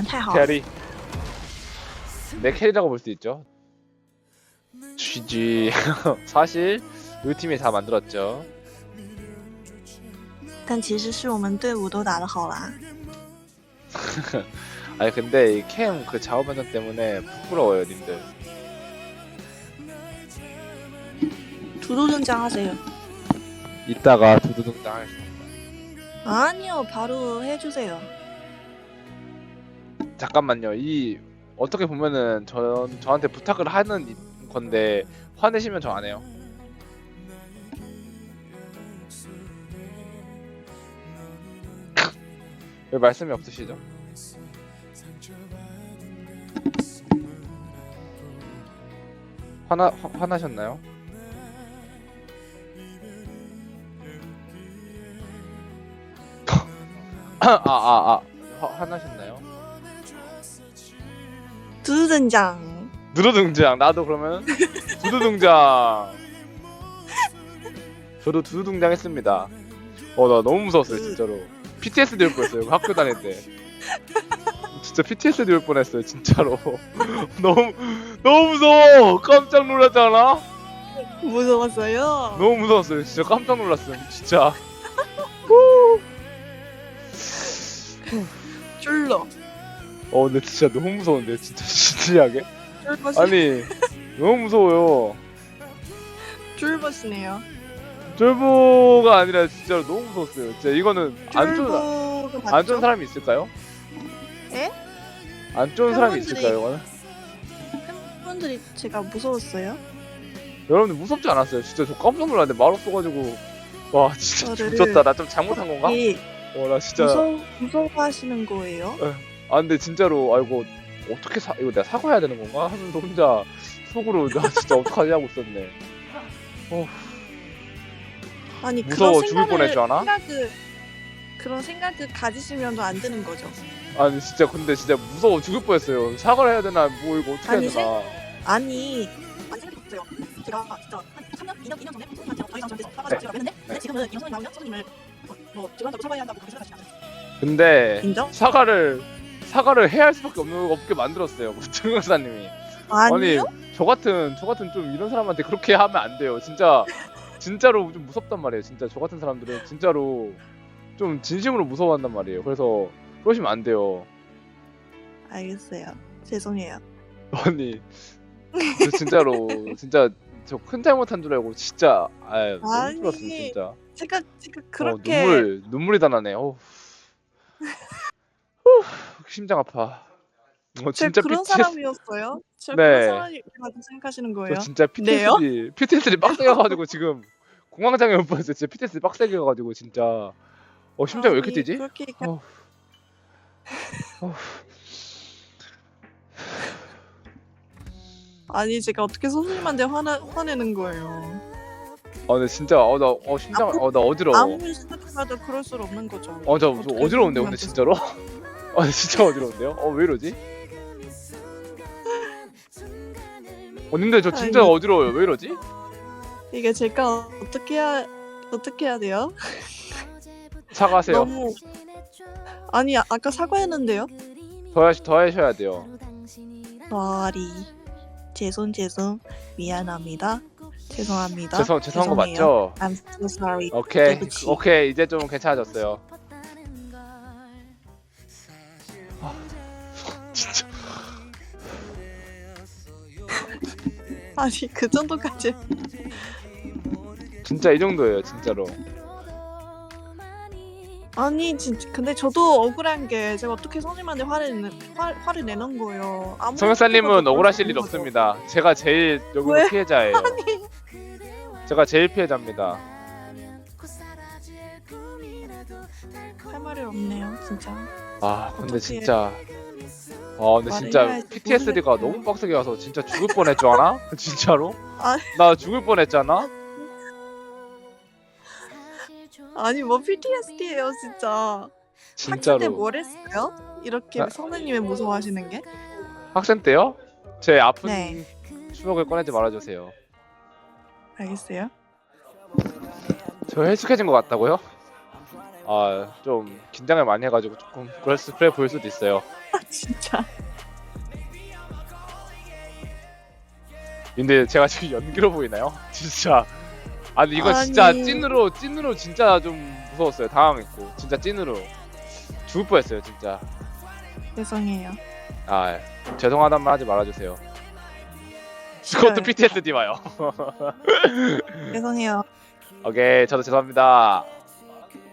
玩太好了。 캐리. 내 캐리라고 볼 수 있죠. GG. 사실 우리 팀이 다 만들었죠. 但其实是我们队伍都打得好啦。 아니 근데 이 캠 그 작업 반전 때문에 부끄러워요, 님들. 두두 등장하세요. 이따가 두두둥 당하겠습니다. 아니요, 바로 해주세요. 잠깐만요. 이 어떻게 보면은 저 저한테 부탁을 하는 이- 건데 화내시면 저 안 해요. 왜 말씀이 없으시죠? 화나 화, 화나셨나요? 아아아 아, 아, 화, 화나셨나요? 두두 등장. 누드 등장 나도 그러면 두두 등장. 저도 두두 등장 했습니다. 어 나 너무 무서웠어요 진짜로. PTSD 올 뻔했어요 학교 다닐 때. 진짜 PTSD 올 뻔했어요 진짜로. 너무 너무 무서워! 깜짝 놀랐잖아? 무서웠어요. 너무 무서웠어요 진짜 깜짝 놀랐어요 진짜. 쫄러. 어 근데 진짜 너무 무서운데 진짜 진지하게 쫄버시. 아니 너무 무서워요 쫄버시네요. 쫄보가 아니라 진짜로 너무 무서웠어요 진짜 이거는 안 좋은 쫄보가 맞죠? 안 좋은 사람이 있을까요? 에? 안 좋은 사람이 팬분들이- 있을까요? 이거는? 팬분들이 제가 무서웠어요. 여러분들 무섭지 않았어요? 진짜 저 깜짝 놀랐는데 말 없어가지고 와 진짜 저를- 미쳤다 나 좀 잘못한 건가? 이어나 진짜 무서 무서워하시는 거예요? 아 근데 진짜로 아이고 어떻게 사 이거 내가 사과해야 되는 건가 하면서 혼자 속으로 나 진짜 어떡하지 하고 있었네 어 아니 무서워 그런 죽을 생각을 뻔했지 않아? 생각을 그런 생각을 가지시면도 안 되는 거죠. 아니 진짜 근데 진짜 무서워 죽을 뻔했어요 사과를 해야 되나 뭐 이거 어떻게 아니, 해야 되나 아니 안 생각했어요. 제가 진짜 한 3년, 2년, 2년 전에 선생님한테 더 이상 저한테 사과를 제가 했는데 근데 지금은 이런 선생님 나오면 선생님을 뭐, 뭐 직원적으로 한다고 그렇게 생각하시면 안 돼요. 근데 인정? 사과를 사과를 해야 할 수밖에 없는 없게 만들었어요 증거사님이 아니요? 저 같은 저 같은 좀 이런 사람한테 그렇게 하면 안 돼요. 진짜 진짜로 좀 무섭단 말이에요. 진짜 저 같은 사람들은 진짜로 좀 진심으로 무서워한단 말이에요. 그래서 그러시면 안 돼요. 알겠어요. 죄송해요. 아니 저 진짜로 진짜 저 큰 잘못한 줄 알고 진짜 아유 너무 아니. 힘들었어 진짜. 제가 제가 어, 그렇게 눈물 눈물이 다 나네. 어. 후, 심장 아파. 어, 진짜 그런 PTSD 사람이었어요? 제가 네. 그런 사람이라고 생각하시는 거예요? 저 진짜 네요? PTSD PTSD 빡세게 가지고 지금 공황장애 올 뻔했어요. 진짜 PTSD 빡세게 가지고 진짜 어 심장 왜 이렇게 아니, 뛰지? 그렇게 얘기- 어. 어. 아니 제가 어떻게 선생님한테 화나, 화내는 거예요? 아 근데 진짜 어 나 어, 심장 어나 어지러워. 아무리 생각해봐도 그럴 수 없는 거죠. 어저 어떻게 어지러운데 근데 선생님한테 진짜로? 아 진짜 어지러운데요? 어 왜 이러지? 어 근데 저 진짜 아니. 어지러워요. 왜 이러지? 이게 제가 어떻게 해야 어떻게 해야 돼요? 사과하세요. 너무 아니 아- 아까 사과했는데요? 더, 하시, 더 하셔야 돼요. sorry 죄송 죄송 미안합니다 죄송합니다 죄송 죄송한 거 죄송해요. 맞죠? I'm so sorry 오케이. 오케이 이제 좀 괜찮아졌어요. 아니 그 정도까지 진짜 이 정도예요 진짜로. 아니 진짜 근데 저도 억울한 게 제가 어떻게 선생님한테 화를 내, 화, 화를 내는 거예요 아무리 성현사님은 억울하실 일 없습니다. 제가 제일 여기 왜? 피해자예요. 제가 제일 피해자입니다. 할 말이 없네요 진짜 아 근데 어떡해. 진짜 아 근데 말을 진짜 해야지, PTSD가 모르겠어요. 너무 빡세게 와서 진짜 죽을 뻔했줄 아나? 진짜로? 아. 나 죽을 뻔했잖아. 아니 뭐 PTSD예요 진짜 학생 때 진짜로. 뭘 했어요? 이렇게 아. 선생님이 무서워하시는 게? 학생 때요? 제 아픈 네 추억을 꺼내지 말아주세요. 알겠어요 저 해숙해진 것 같다고요? 아 좀 긴장을 많이 해가지고 조금 그럴 수 그래 보일 수도 있어요. 진짜. 근데 제가 지금 연기로 보이나요? 진짜. 아니 이거 진짜 아니. 찐으로 찐으로 진짜 좀 무서웠어요. 당황했고 진짜 찐으로 죽을 뻔했어요 진짜. 죄송해요. 아 죄송하단 말 하지 말아주세요. 그것도 PTSD 와요. 죄송해요. 오케이 저도 죄송합니다.